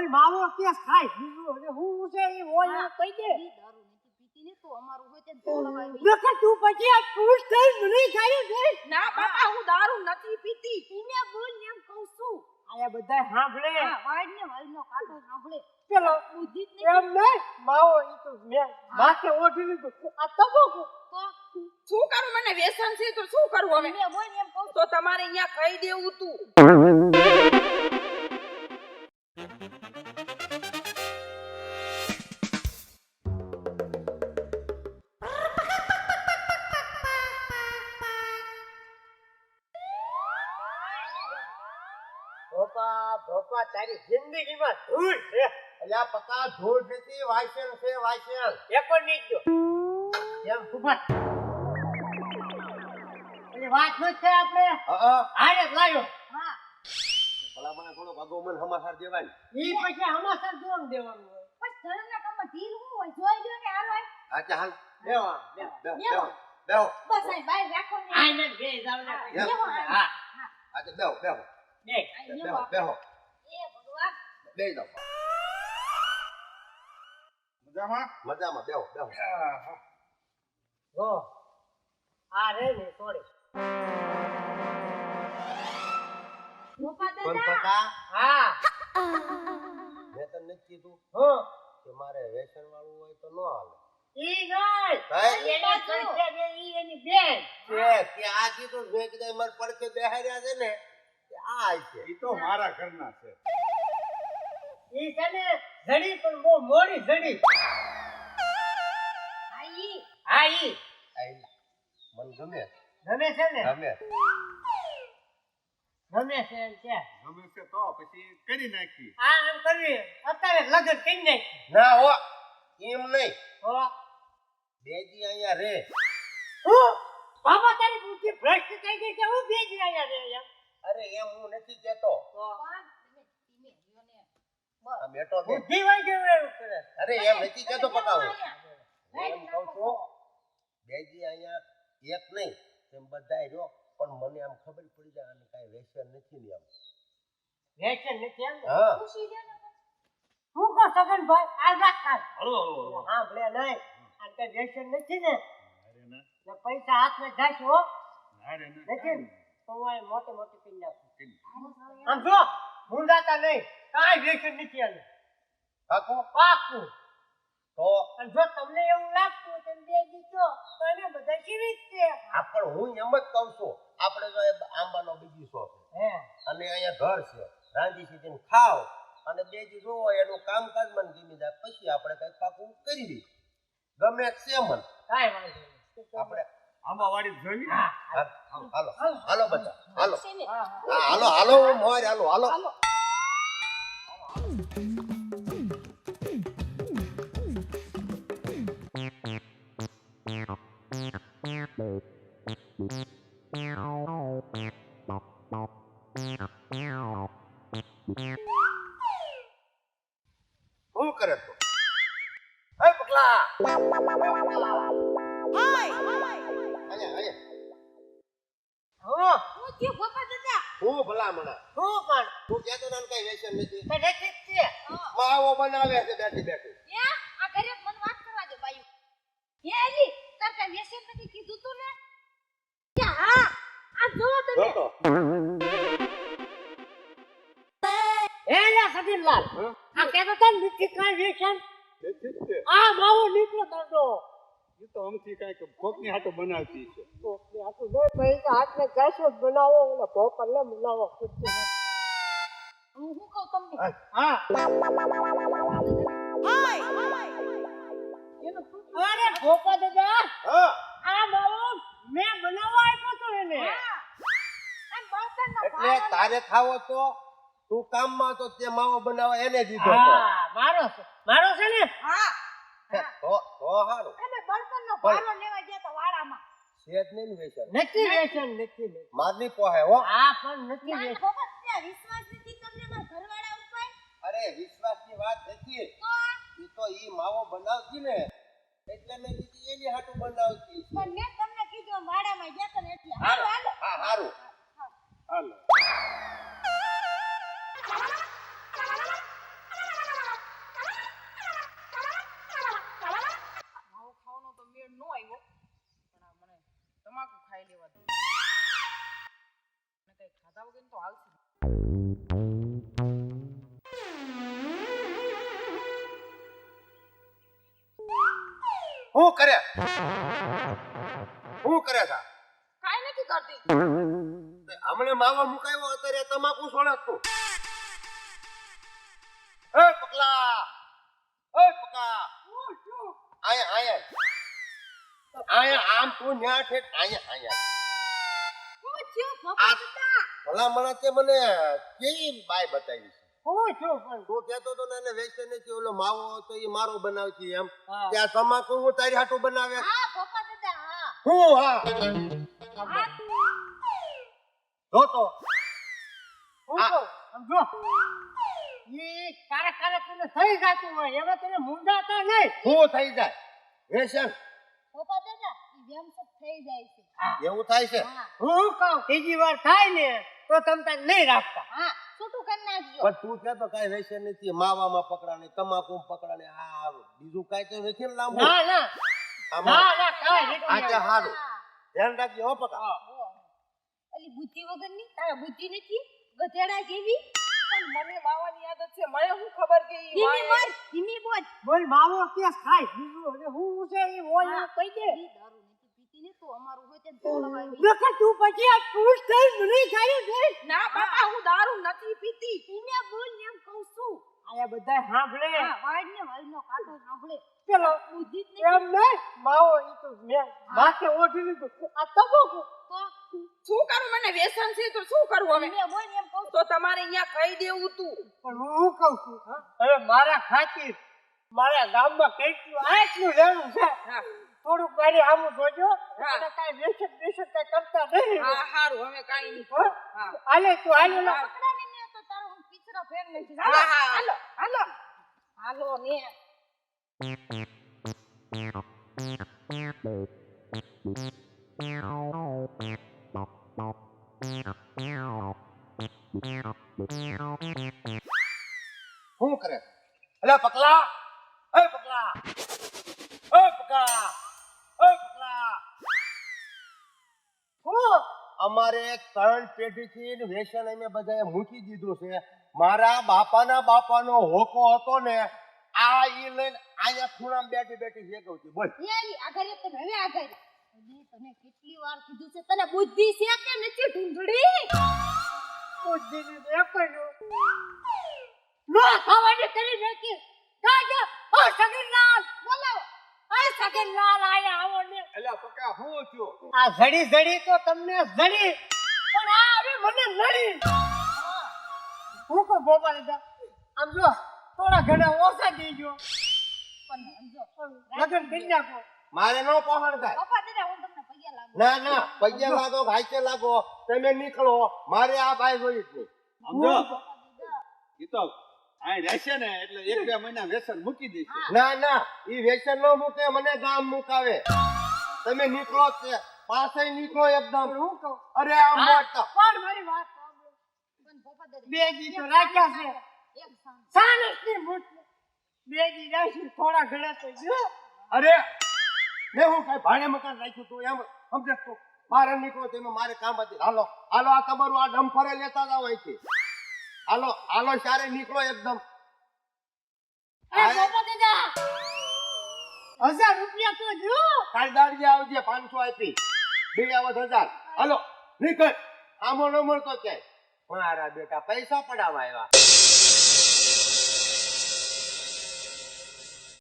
ઓય માવો કેસ ખાય. બીજું અને હું છે એ હોય કહી દે. દારૂ નથી પીતી ને તો અમારું હોય તે ધોળવાય નકર તું પછી આ પુરુષ થઈ મને ખાઈ દે. ના બાપા હું દારૂ નથી પીતી. ઈને બોલ એમ કહું છું. આયા બધા સાંભળે. હા વાડ ને વાળનો કાંટો સાંભળે. પેલો બુદ્ધિ જ એમ નહીં માવો ઈ તો મેં માથે ઓઢી લીધું. આ તબોકો શું કરું? મને વ્યસન છે તો શું કરું હવે? બોલ એમ કહું તો તમારે અહીંયા કહી દેવું તું. ભોપા તારી જિંદગીમાં ધૂળ છે. અલ્યા પકા ધૂળ નથી વાયસેલ છે વાયસેલ પણ નહીં જો. એમ ફૂફા એની વાત ન છે આપણે. હા હારે જ લાયો. હા. ભલા મને થોડો ભાગો મન સમાચાર દેવાય. ઈ પછી હમાસર દોન દેવાનું બસ ધર્મના કામમાં ઢીલ હું હોય? જોઈ જો ને હાલો હોય. હા ચા હાલ. દેવા દેવા બેહો બેહો. બસ આય બાય રાખો ને. આઈ ને બે જાવ ને. હા, હા હા. તો બેહો બેહો બેહો. બેહો એ ભગવાન બેહી મજામાં? મજામાં બેહો બેહો. હો આ રે ને સોરી. પણ દાદા! પકા હા. મેં તને કીધું હો. કે મારે વેસન વાળું હોય તો ન હાલે. ઈ નહીં. એની સંખ્યા બે ઈ એની બેન. છે કે આ કીધું મેં કીધું મારે પડખે બેહાર્યા છે ને કે આ છે. ઈ તો મારા ઘરના છે. ઈ છે ને જડી પણ બહુ મોડી જડી. આઈ. આઈ આઈ. મને ગમે. ગમે છે ને? ગમે. ગમે છે એમ ગમે છે તો પછી કરી નાખી. આ એમ કરી. અત્યારે લગન કરી નાખી. ના હો. એમ નહીં. હો. બે દી અહીંયા રે. હું. બાબા તારી બુદ્ધિ ભ્રષ્ટ થઈ ગઈ છે. હું બેજી અહીંયા રે અરે એમ હું નથી કેતો. તો પણ તમે ધીમે રહ્યો ને બસ. આ બેટો કે બુદ્ધિ હોય ગયું એવું કરે. અરે એમ નથી કેતો પકાવું. એમ કહું છું બે અહીંયા એક નહીં તેમ બધાય રહ્યો પણ મને આમ ખબર પડી જાય આને કાંઈ વ્યસન નથી ને એમ. વેચન નથી એમ હા. કહો સગન ભાઈ આ રાખ ખાલ હળવો હળવો હળવો. હા ભલે નહીં. આ કઈ વેચન નથી ને? અરે ના. ને પૈસા હાથમાં જાશે હો. અરે ના. નથી તો મોટી મોટી પી નાખું. આમ આમ જો ભૂંડાતા નહીં. કાંઈ વેચન નથી આનું પાકું પાકું. તો? અને જો તમને એવું લાગતું હોય તો બે દીધો તો એને બધા જીવિત છે આ પણ હું એમ જ કહું છું આપણે જો એ આંબાનો બગીચો છે. અને અહીંયા ઘર છે રાંધી સીધીને ખાવ અને બે દી જોવો એનું કામકાજ મને ગમી જાય પછી આપણે કઈ પાકું કરી દઈએ. ગમે છે મન કાંઈ વાંધો નહીં. આપણે આંબા વાળી જોઈ હાલો હાલો. હાલો બધા હાલો. છે ને. હા હા. હા હાલો હાલો મોર હાલો. હાલો. હાલો. શું કરે તું હે પગલા અહીંયા અહીંયા હો હું થયું ગોપા દાદા હું મણા હું કહેતો ને કઈ વ્યસન નથી. તો નથી છે. માવો બનાવે છે બેઠી બેઠી. હે? આ ઘરે મન વાત કરવા દે બાયું. હે એલી તાર કઈ વ્યસન નથી કીધું તું ને? કે હા. આ જો તમે. જોતો. સદીલાલ આ કહેતો તને નથી કાંઈ વેચન? બેઠી જ છે. આ માવો નીકળો તરતો ઈ તો આમથી કાંઈક કોકની હાટો બનાવતી છે. નહીં હાથને ગાસો બનાવો ઓલા ભોપરને બનાવો હું હું કહું તમને હા. એનો અરે ભોપા દાદા! હા. આ માવો મેં બનાવવા આપ્યો તો એને. હા. આ બળતણનો એટલે તારે ખાવો તો તું કામમાં તો તે માવો બનાવવા એને દીધો હતો હા મારો મારો છે ને? હા. તો તો હારું. અમે બળતણનો ભારો લેવા ગયા તા વાડામાં. છે જ નહીં ને વ્યસન નથી વેચન નથી વેચન. મારની પોહે હો. હા પણ નથી વેચન વિશ્વાસ નથી તમને મારા ઘરવાળા ઉપર અરે વિશ્વાસની વાત નથી. એ તો ઈ માવો બનાવતી ને. એટલે મેં કીધી એની હાટું બનાવતી. પણ મેં તમને કીધું વાડામાં ગયા તને એટલે હાલો હા હારું. હાલો. હું કરે છે? કાઈ નથી કરતી. હમણે માવા મુકાયો અત્યારે તમાકુ સોળસ તું એ પકલા! એ પકા આયા આયા. આયા આમ તું ન્યા ઠેક આયા આયા. ભલા મને તે મને કેવી બાય બતાવી છે? હું છું પણ તું કહેતો તો ને એને વેચે નથી ઓલો માવો હતો એ મારો બનાવતી એમ. હા. ત્યાં તમાકુ હું તારી હાટું બનાવે? હા ભોપા દાદા હા. હું હા. હા. જોતો હું આ- સમજો? ઈ કારક કારક તને થઈ જતું હોય એમાં તને મૂંઝાતા નહીં. હું થઈ જાય? વેસન ભોપા દાદા થઈ જાય છે. એવું થાય છે? હું કહું ત્રીજી વાર થાય ને તો તમ તાર નહીં રાખતા. હા. છૂટું કરી નાખજો. પણ તું કે તો કઈ રહેશે નથી. માવામાં પકડાને તમાકુ પકડાને. આ બીજું કઈ તો નથી ને લાંબુ. ના ના. ના ના કઈ નથી. આ હારું. ધ્યાન રાખજો હો પકા. ઓલી બુદ્ધિ વગરની? તારા બુદ્ધિ નથી? ગધેડા જેવી? પણ મને માવાની આદત છે. મને શું ખબર કે ઈ ધીમી બોલ ધીમી બોલ. બોલ માવો કેસ ખાય. બીજું અને હું છે ઈ હોય? હા. કહી દે. તો અમારું હોય તે નકર તું પછી આ પૂછ થઈ મને ખાઈ દે ના બાપા હું દારૂ નથી પીતી. ધીમે બોલ એમ કહું છું. આયા બધા સાંભળે. હા વાડ ને વાળનો કાંટો સાંભળે. પેલો બુદ્ધિ જ એમ નહીં માવો ઈ તો મેં માથે ઓઢી લીધું. આ તમાકુ શું કરું? મને વ્યસન છે તો શું કરું હવે બોલ એમ કહું તો તમારે અહીંયા કહી દેવું તું. પણ હું શું કહું છું હવે મારા ખાतिर મારા ગામમાં કેટલું આટલું લેવું છે. થોડુંક મારી આમ જોજો. અને કાંઈ વેસક બેસક કાંઈ કરતા નહીં. હા હારું હવે કાંઈ નહીં. હો? હાલે તું હાલો લો. પકડાને ને તો તારો હું પીછરો ફેર હા, હાલો હાલો હાલો. હાલો ને. શું કરે? અલે પકલા. એ પકલા. અમારે ત્રણ પેઢીથી વ્યસન અમે બધાએ મૂકી દીધું છે. મારા બાપાના બાપાનો હોકો હતો ને, આ ઈ લઈને અહીંયા ખૂણામાં બેઠી બેઠી છું બોલ. યાલી આગળ તમે હવે આગળ તને કેટલી વાર કીધું છે, તને બુદ્ધિ છે કે નથી, ઢૂંઢડી? બુદ્ધિ ને એક જ નો ખાવાની કરી નાખી. કાકા ઓ સગીરલાલ બોલાવો. આ સગનલાલ આયા આવો ને. એટલે પકા હું થયો આ ઘડી ઘડી તો તમને જડી પણ આ હવે મને નડી. હું કો આમ જો થોડા ઘણા ઓછા દેજો પણ સમજો લગન કરી નાખો. મારે નો પહોંચ થાય. પપ્પા દાદા હું તમને પૈયા લાગુ. ના ના પૈયા લાગો હાઈકે લાગો તમે નીકળો. મારે આ ભાઈ જોઈ છે સમજો ઈ તો આ રહેશે ને એટલે એક બે મહિના વ્યસન મૂકી દઈશું ના ના ઈ વ્યસન નો મૂકે મને ગામ મુકાવે. તમે નીકળો જ પાસે નીકળો એકદમ. હું કહું? અરે આ મોટા. પણ મારી વાત સાંભળો. પણ પપ્પા દાદા બે દી રાખ્યા છે. એક સાંજ. મૂઠ બે દી રાખ્યું થોડા ઘણા તો જો અરે મેં હું કઈ ભાડે મકાન રાખ્યું તું એમ સમજે તું? બહાર નીકળો તમે મારે કામ હતી. હાલો હાલો આ તમારું આ ડમ્ફરે લેતા હોય અહીંથી. હાલો આલો ચારે નીકળો એકદમ. હજાર રૂપિયા તો જો! કાલ દાડજે આવજે પાંચસો આપી. બે આવત હજાર. હાલો નીકળ. આમો ન મળતો ક્યાંય મારા બેટા પૈસા પડાવવા આવ્યા.